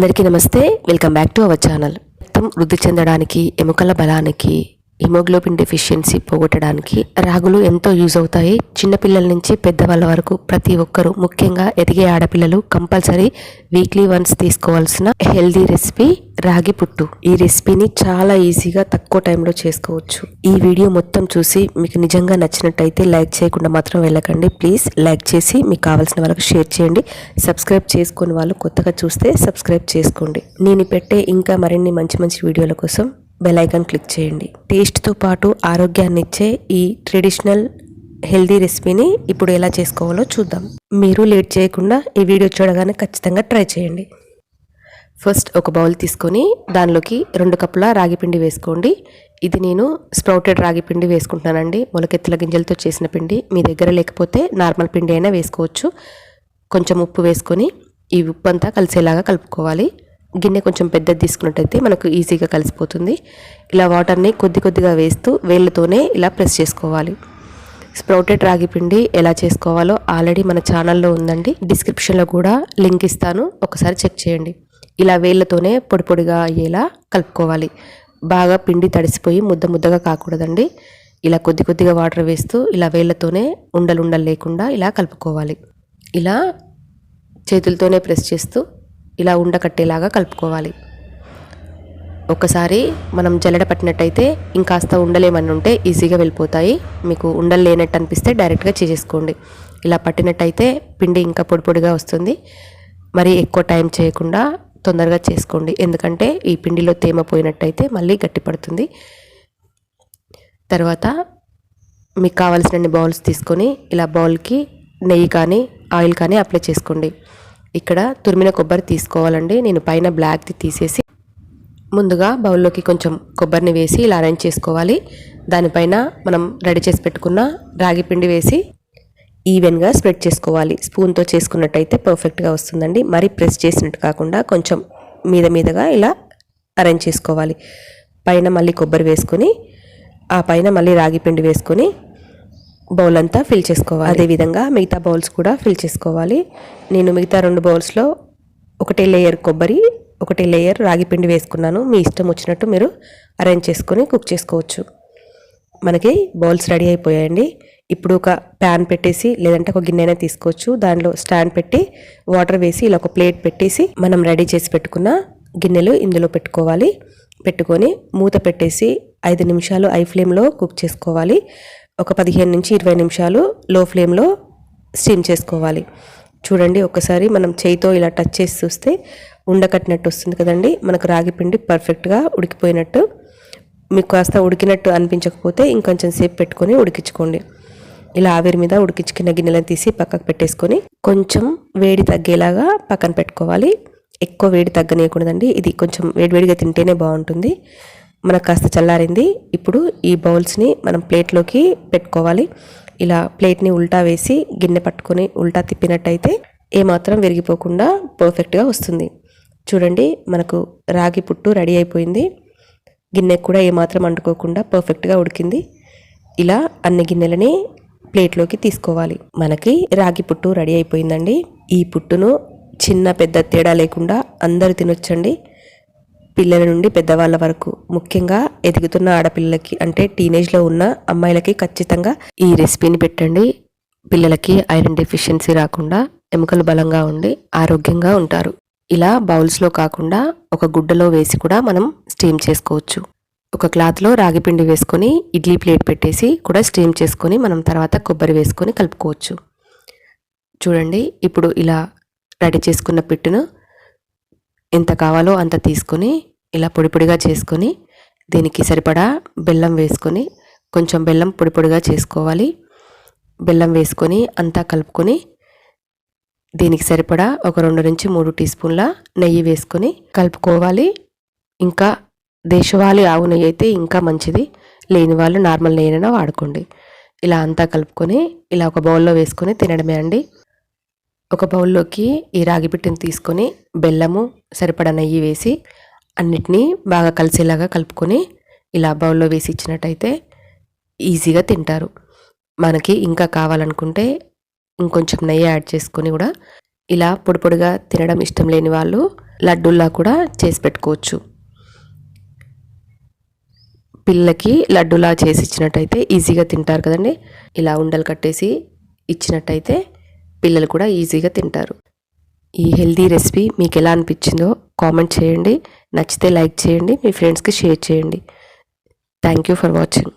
అందరికీ నమస్తే. Welcome back to our channel. రక్తం వృద్ధి చెందడానికి ఎముకల బలానికి హిమోగ్లోబిన్ డెఫిషియన్సీ పోగొట్టడానికి రాగులు ఎంతో యూజ్ అవుతాయి. చిన్నపిల్లల నుంచి పెద్దవాళ్ళ వరకు ప్రతి ఒక్కరూ ముఖ్యంగా ఎదిగే ఆడపిల్లలు కంపల్సరీ వీక్లీ వన్స్ తీసుకోవాల్సిన హెల్దీ రెసిపీ రాగి పుట్టు. ఈ రెసిపీని చాలా ఈజీగా తక్కువ టైంలో చేసుకోవచ్చు. ఈ వీడియో మొత్తం చూసి మీకు నిజంగా నచ్చినట్టయితే లైక్ చేయకుండా మాత్రం వెళ్ళకండి. ప్లీజ్ లైక్ చేసి మీకు కావాల్సిన వాళ్ళకి షేర్ చేయండి. సబ్స్క్రైబ్ చేసుకుని వాళ్ళు కొత్తగా చూస్తే సబ్స్క్రైబ్ చేసుకోండి. నేను పెట్టే ఇంకా మరిన్ని మంచి మంచి వీడియోల కోసం బెలైకన్ క్లిక్ చేయండి. టేస్ట్తో పాటు ఆరోగ్యాన్ని ఇచ్చే ఈ ట్రెడిషనల్ హెల్దీ రెసిపీని ఇప్పుడు ఎలా చేసుకోవాలో చూద్దాం. మీరు లేట్ చేయకుండా ఈ వీడియో చూడగానే ఖచ్చితంగా ట్రై చేయండి. ఫస్ట్ ఒక బౌల్ తీసుకొని దానిలోకి రెండు కప్పుల రాగి పిండి వేసుకోండి. ఇది నేను స్ప్రౌటెడ్ రాగి పిండి వేసుకుంటున్నానండి. మొలకెత్తుల గింజలతో చేసిన పిండి. మీ దగ్గర లేకపోతే నార్మల్ పిండి అయినా వేసుకోవచ్చు. కొంచెం ఉప్పు వేసుకొని ఈ ఉప్పు అంతా కలిసేలాగా కలుపుకోవాలి. గిన్నె కొంచెం పెద్దది తీసుకున్నట్టయితే మనకు ఈజీగా కలిసిపోతుంది. ఇలా వాటర్ని కొద్ది కొద్దిగా వేస్తూ వేళ్ళతోనే ఇలా ప్రెస్ చేసుకోవాలి. స్ప్రౌటెడ్ రాగి పిండి ఎలా చేసుకోవాలో ఆల్రెడీ మన ఛానల్లో ఉందండి. డిస్క్రిప్షన్లో కూడా లింక్ ఇస్తాను. ఒకసారి చెక్ చేయండి. ఇలా వేళ్ళతోనే పొడి పొడిగా అయ్యేలా కలుపుకోవాలి. బాగా పిండి తడిసిపోయి ముద్ద ముద్దగా కాకూడదండి. ఇలా కొద్ది కొద్దిగా వాటర్ వేస్తూ ఇలా వేళ్ళతోనే ఉండలు ఉండలు లేకుండా ఇలా కలుపుకోవాలి. ఇలా చేతులతోనే ప్రెస్ చేస్తూ ఇలా ఉండకట్టేలాగా కలుపుకోవాలి. ఒకసారి మనం జల్లెడ పట్టినట్టయితే ఇంకాస్త ఉండలేమని ఉంటే ఈజీగా వెళ్ళిపోతాయి. మీకు ఉండలు లేనట్టు అనిపిస్తే డైరెక్ట్గా చేసేసుకోండి. ఇలా పట్టినట్టయితే పిండి ఇంకా పొడి పొడిగా వస్తుంది. మరి ఎక్కువ టైం చేయకుండా తొందరగా చేసుకోండి. ఎందుకంటే ఈ పిండిలో తేమ పోయినట్టయితే మళ్ళీ గట్టి పడుతుంది. తర్వాత మీకు కావాల్సిన బౌల్స్ తీసుకొని ఇలా బౌల్కి నెయ్యి కానీ ఆయిల్ కానీ అప్లై చేసుకోండి. ఇక్కడ తురిమిన కొబ్బరి తీసుకోవాలండి. నేను పైన బ్లాక్ది తీసేసి ముందుగా బౌల్లోకి కొంచెం కొబ్బరిని వేసి ఇలా అరేంజ్ చేసుకోవాలి. దానిపైన మనం రెడీ చేసి పెట్టుకున్న రాగి పిండి వేసి ఈవెన్గా స్ప్రెడ్ చేసుకోవాలి. స్పూన్తో చేసుకున్నట్టయితే పర్ఫెక్ట్గా వస్తుందండి. మరి ప్రెస్ చేసినట్టు కాకుండా కొంచెం మీద మీదగా ఇలా అరేంజ్ చేసుకోవాలి. పైన మళ్ళీ కొబ్బరి వేసుకొని ఆ పైన మళ్ళీ రాగి పిండి వేసుకొని బౌల్ అంతా ఫిల్ చేసుకోవాలి. అదేవిధంగా మిగతా బౌల్స్ కూడా ఫిల్ చేసుకోవాలి. నేను మిగతా రెండు బౌల్స్లో ఒకటే లేయర్ కొబ్బరి ఒకటే లేయర్ రాగి పిండి వేసుకున్నాను. మీ ఇష్టం వచ్చినట్టు మీరు అరేంజ్ చేసుకొని కుక్ చేసుకోవచ్చు. మనకి బౌల్స్ రెడీ అయిపోయాయండి. ఇప్పుడు ఒక ప్యాన్ పెట్టేసి లేదంటే ఒక గిన్నె తీసుకోవచ్చు. దానిలో స్టాండ్ పెట్టి వాటర్ వేసి ఇలా ఒక ప్లేట్ పెట్టేసి మనం రెడీ చేసి పెట్టుకున్న గిన్నెలు ఇందులో పెట్టుకోవాలి. పెట్టుకొని మూత పెట్టేసి ఐదు నిమిషాలు ఐ ఫ్లేమ్లో కుక్ చేసుకోవాలి. ఒక పదిహేను నుంచి ఇరవై నిమిషాలు లో ఫ్లేమ్లో స్టీమ్ చేసుకోవాలి. చూడండి ఒకసారి మనం చేయితో ఇలా టచ్ చేసి చూస్తే ఉండకట్టినట్టు వస్తుంది కదండి. మనకు రాగి పిండి పర్ఫెక్ట్గా ఉడికిపోయినట్టు మీకు కాస్త ఉడికినట్టు అనిపించకపోతే ఇంకొంచెం సేపు పెట్టుకొని ఉడికించుకోండి. ఇలా ఆవిరి మీద ఉడికించుకున్న గిన్నెలను తీసి పక్కకు పెట్టేసుకొని కొంచెం వేడి తగ్గేలాగా పక్కన పెట్టుకోవాలి. ఎక్కువ వేడి తగ్గనీయకూడదండి. ఇది కొంచెం వేడివేడిగా తింటేనే బాగుంటుంది. మనకు కాస్త చల్లారింది. ఇప్పుడు ఈ బౌల్స్ని మనం ప్లేట్లోకి పెట్టుకోవాలి. ఇలా ప్లేట్ని ఉల్టా వేసి గిన్నె పట్టుకొని ఉల్టా తిప్పినట్టయితే ఏమాత్రం విరిగిపోకుండా పర్ఫెక్ట్గా వస్తుంది. చూడండి మనకు రాగి పుట్టు రెడీ అయిపోయింది. గిన్నె కూడా ఏమాత్రం అంటుకోకుండా పర్ఫెక్ట్గా ఉడికింది. ఇలా అన్ని గిన్నెలని ప్లేట్లోకి తీసుకోవాలి. మనకి రాగి పుట్టు రెడీ అయిపోయిందండి. ఈ పుట్టును చిన్న పెద్ద తేడా లేకుండా అందరూ తినొచ్చండి. పిల్లల నుండి పెద్దవాళ్ళ వరకు. ముఖ్యంగా ఎదుగుతున్న ఆడపిల్లలకి అంటే టీనేజ్లో ఉన్న అమ్మాయిలకి ఖచ్చితంగా ఈ రెసిపీని పెట్టండి. పిల్లలకి ఐరన్ డెఫిషియన్సీ రాకుండా ఎముకలు బలంగా ఉండి ఆరోగ్యంగా ఉంటారు. ఇలా బౌల్స్లో కాకుండా ఒక గుడ్డలో వేసి కూడా మనం స్టీమ్ చేసుకోవచ్చు. ఒక క్లాత్లో రాగి పిండి వేసుకొని ఇడ్లీ ప్లేట్ పెట్టేసి కూడా స్టీమ్ చేసుకొని మనం తర్వాత కొబ్బరి వేసుకొని కలుపుకోవచ్చు. చూడండి ఇప్పుడు ఇలా రెడీ చేసుకున్న పిట్టును ఎంత కావాలో అంత తీసుకొని ఇలా పొడి పొడిగా చేసుకొని దీనికి సరిపడా బెల్లం వేసుకొని కొంచెం బెల్లం పొడి పొడిగా చేసుకోవాలి. బెల్లం వేసుకొని అంతా కలుపుకొని దీనికి సరిపడా ఒక రెండు నుంచి మూడు టీ స్పూన్ల నెయ్యి వేసుకొని కలుపుకోవాలి. ఇంకా దేశవాళీ ఆవు నెయ్యి అయితే ఇంకా మంచిది. లేని వాళ్ళు నార్మల్ నెయ్యినైనా వాడుకోండి. ఇలా అంతా కలుపుకొని ఇలా ఒక బౌల్లో వేసుకొని తినడమే అండి. ఒక బౌల్లోకి ఈ రాగి పిట్టిని తీసుకొని బెల్లము సరిపడా నెయ్యి వేసి అన్నిటినీ బాగా కలిసేలాగా కలుపుకొని ఇలా బౌల్లో వేసి ఇచ్చినట్టయితే ఈజీగా తింటారు. మనకి ఇంకా కావాలనుకుంటే ఇంకొంచెం నెయ్యి యాడ్ చేసుకొని కూడా ఇలా పొడి పొడిగా తినడం ఇష్టం లేని వాళ్ళు లడ్డూల్లా కూడా చేసి పెట్టుకోవచ్చు. పిల్లలకి లడ్డూలా చేసి ఇచ్చినట్టయితే ఈజీగా తింటారు కదండి. ఇలా ఉండలు కట్టేసి ఇచ్చినట్టయితే పిల్లలు కూడా ఈజీగా తింటారు. ఈ హెల్దీ రెసిపీ మీకు ఎలా అనిపించిందో కామెంట్ చేయండి. నచ్చితే లైక్ చేయండి మీ ఫ్రెండ్స్కి షేర్ చేయండి. Thank you for watching.